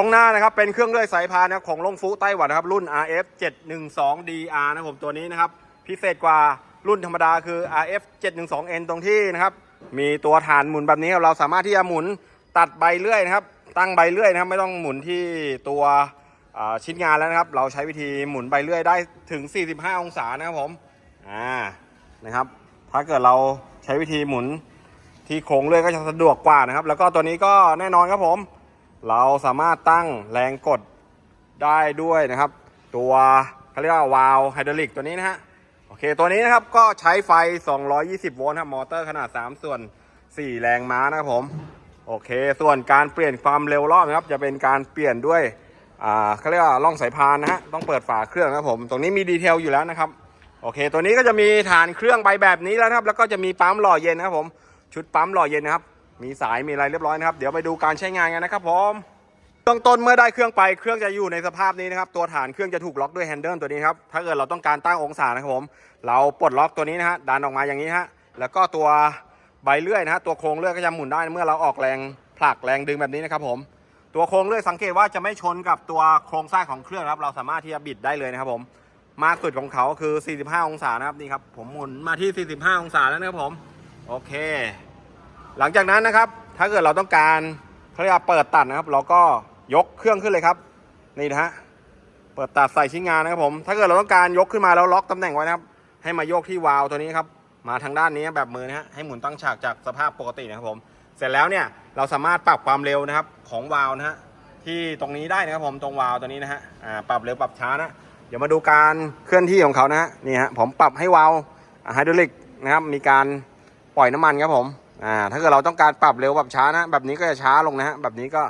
ตรงหน้านะครับเป็นเครื่องเลื่อยสายพานนะของลงฟูไต้หวันนะครับรุ่น RF 712 DR นะครับผมตัวนี้นะครับพิเศษกว่ารุ่นธรรมดาคือ RF 712N ตรงที่นะครับมีตัวฐานหมุนแบบนี้ครับเราสามารถที่จะหมุนตัดใบเลื่อยนะครับ ตั้งใบเลื่อยนะครับไม่ต้องหมุนที่ตัวชิ้นงานแล้วนะครับ เราใช้วิธีหมุนใบเลื่อยได้ถึง 45 องศานะครับผมอ่านะครับ ถ้าเกิดเราใช้วิธีหมุนที่โครงเลื่อยก็จะสะดวกกว่านะครับ แล้วก็ตัวนี้ก็แน่นอนครับผม เราสามารถตั้งแรงกดได้ด้วยนะครับ ตัวเขาเรียกว่าวาล์วไฮดรอลิกตัวนี้นะฮะโอเคตัวนี้นะครับก็ใช้ไฟ 220 โวลต์ครับมอเตอร์ขนาด 3 ส่วน 4 แรงม้านะครับผมโอเค ส่วนการเปลี่ยนความเร็วรอบนะครับ จะเป็นการเปลี่ยนด้วยอ่าเขาเรียกว่าล่องสายพานนะฮะต้องเปิดฝาเครื่องนะครับผมตรงนี้มีดีเทลอยู่แล้วนะครับโอเค ตัวนี้ก็จะมีฐานเครื่องใบแบบนี้แล้วนะครับ แล้วก็จะมีปั๊มหล่อเย็นนะครับผมชุดปั๊มหล่อเย็นนะครับ มีสายมีอะไรเรียบร้อยนะครับ เดี๋ยวไปดูการใช้งานกันนะครับผมเบื้องต้นเมื่อได้เครื่องไปเครื่องจะอยู่ในสภาพนี้นะครับ ตัวฐานเครื่องจะถูกล็อกด้วยแฮนเดิลตัวนี้ครับ ถ้าเกิดเราต้องการตั้งองศานะครับผม เราปลดล็อกตัวนี้นะฮะดันออกมาอย่างนี้ฮะ แล้วก็ตัวใบเลื่อยนะฮะตัวโครงเลื่อยก็จะหมุนได้เมื่อเราออกแรงผลักแรงดึงแบบนี้นะครับผม ตัวโครงเลื่อยสังเกตว่าจะไม่ชนกับตัวโครงสร้างของเครื่องครับ เราสามารถที่จะบิดได้เลยนะครับผม มากสุดของเขาคือ 45 องศานะครับนี่ครับ ผมหมุนมาที่ 45 องศาแล้วนะครับผม โอเค หลังจากนั้นนะครับ ถ้าเกิดเราต้องการเขาเรียกว่าเปิดตัดนะครับ เราก็ยกเครื่องขึ้นเลยครับ นี่นะฮะ เปิดตัดใส่ชิ้นงานนะครับผม ถ้าเกิดเราต้องการยกขึ้นมาแล้วล็อกตำแหน่งไว้นะครับ ให้มาโยกที่วาล์วตัวนี้ครับ มาทางด้านนี้แบบมือนะฮะ ให้หมุนตั้งฉากจากสภาพปกตินะครับผม เสร็จแล้วเนี่ยเราสามารถปรับความเร็วนะครับของวาล์วนะฮะที่ตรงนี้ได้นะครับผมตรงวาล์วตัวนี้นะฮะ อ่า ปรับเร็วปรับช้านะ เดี๋ยวมาดูการเคลื่อนที่ของเขานะฮะ นี่ฮะ ผมปรับให้วาล์วไฮดรอลิกนะครับ มีการปล่อยน้ำมันครับผม อ่าถ้าเกิดเราต้องการปรับเร็วปรับช้านะ แบบนี้ก็จะช้าลงนะฮะแบบนี้ก็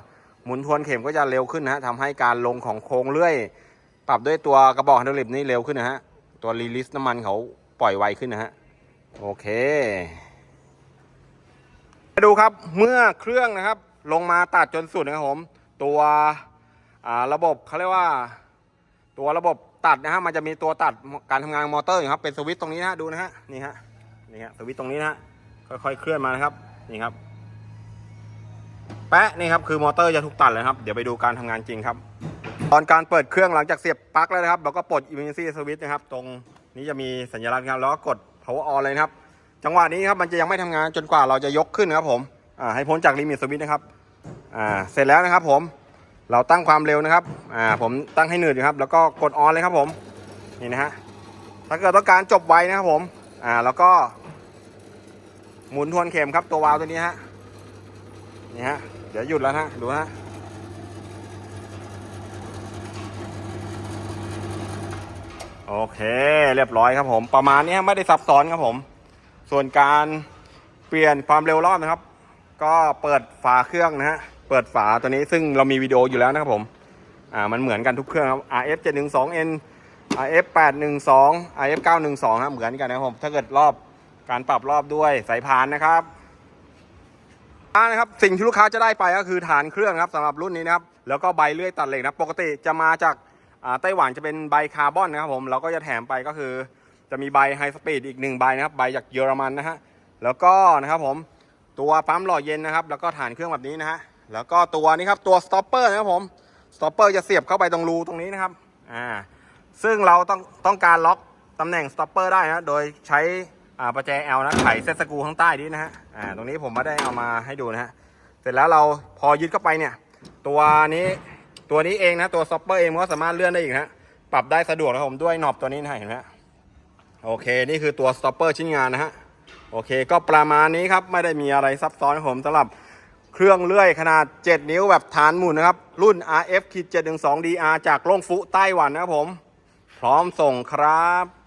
หมุนทวนเข็มก็จะเร็วขึ้นนะฮะทำให้การลงของโครงเลื่อย ปรับด้วยตัวกระบอกไฮดรอลิกนี่เร็วขึ้นนะฮะตัวรีลิสน้ำมันเขาปล่อยไวขึ้นนะฮะโอเคมาดูครับเมื่อเครื่องนะครับ ลงมาตัดจนสุดนะครับผมตัวอ่าระบบเขาเรียกว่า ตัวระบบตัดนะฮะมันจะมีตัวตัดการทำงานมอเตอร์อยู่ครับเป็นสวิตช์ตรงนี้นะฮะดูนะฮะนี่ฮะนี่ฮะสวิตช์ตรงนี้นะฮะ ค่อยๆเคลื่อนมานะครับนี่ครับ แปะนี่ครับคือมอเตอร์จะถูกตัดเลยครับเดี๋ยวไปดูการทำงานจริงครับ ตอนการเปิดเครื่องหลังจากเสียบปลั๊กแล้วนะครับเราก็ปลด emergency switch นะครับ ตรงนี้จะมีสัญลักษณ์ครับแล้วก็กด power on เลยครับ จังหวะนี้ครับมันจะยังไม่ทำงานจนกว่าเราจะยกขึ้นครับผมอ่าให้พ้นจากลิมิตสวิตช์นะครับอ่าเสร็จแล้วนะครับ ผมเราตั้งความเร็วนะครับอ่าผมตั้งให้หนืดนะครับ แล้วก็กดออนเลยครับผมนี่นะฮะถ้าเกิดต้องการจบไวนะครับผมอ่าแล้วก็ หมุนทวนเข็มครับตัววาล์วตัวนี้ฮะนี่ฮะเดี๋ยวหยุดแล้วฮะดูฮะโอเคเรียบร้อยครับผม ประมาณนี้ฮะไม่ได้ซับซ้อนครับผม ส่วนการเปลี่ยนความเร็วรอบนะครับ ก็เปิดฝาเครื่องนะฮะเปิดฝาตัวนี้ซึ่งเรามีวิดีโออยู่แล้วนะครับผมอ่ามันเหมือนกันทุกเครื่องครับ RF 712N RF 812 RF 912ครับเหมือนกันนะครับผมถ้าเกิดรอบ การปรับรอบด้วยสายพานนะครับอ่นะครับสิ่งที่ลูกค้าจะได้ไปก็คือฐานเครื่องนะครับสำหรับรุ่นนี้นะครับแล้วก็ใบเลื่อยตัดเหล็กนะปกติจะมาจากไต้หวันจะเป็นใบคาร์บอนนะครับผมเราก็จะแถมไปก็คือจะมีใบไฮสปีดอีกหนึ่งใบนะครับใบจากเยอรมันนะฮะแล้วก็นะครับผมตัวปั๊มหล่อเย็นนะครับ แล้วก็ฐานเครื่องแบบนี้นะฮะแล้วก็ตัวนี้ครับตัวสต็อปเปอร์นะครับผมสต็อปเปอร์จะเสียบเข้าไปตรงรูตรงนี้นะครับอ่าซึ่งเราต้องต้องการล็อกตำแหน่งสต็อปเปอร์ได้นะโดยใช้ อ่าประแจ L นะไขเซตสกูข้างใต้นี้นะฮะอ่าตรงนี้ผมไม่ได้เอามาให้ดูนะฮะเสร็จแล้วเราพอยึดเข้าไปเนี่ย ตัวนี้ตัวนี้เองนะตัวสต็อปเปอร์เองก็สามารถเลื่อนได้อีกนะฮะปรับได้สะดวกนะผมด้วยหนอบตัวนี้นะเห็นไหมฮะโอเคนี่คือตัวสต็อปเปอร์ชิ้นงานนะฮะโอเค ก็ประมาณนี้ครับไม่ได้มีอะไรซับซ้อนผมสำหรับเครื่องเลื่อยขนาด 7 นิ้วแบบฐานหมุนนะครับ รุ่น RF 712 DR จากโล่งฟุไต้หวันนะครับผม พร้อมส่งครับ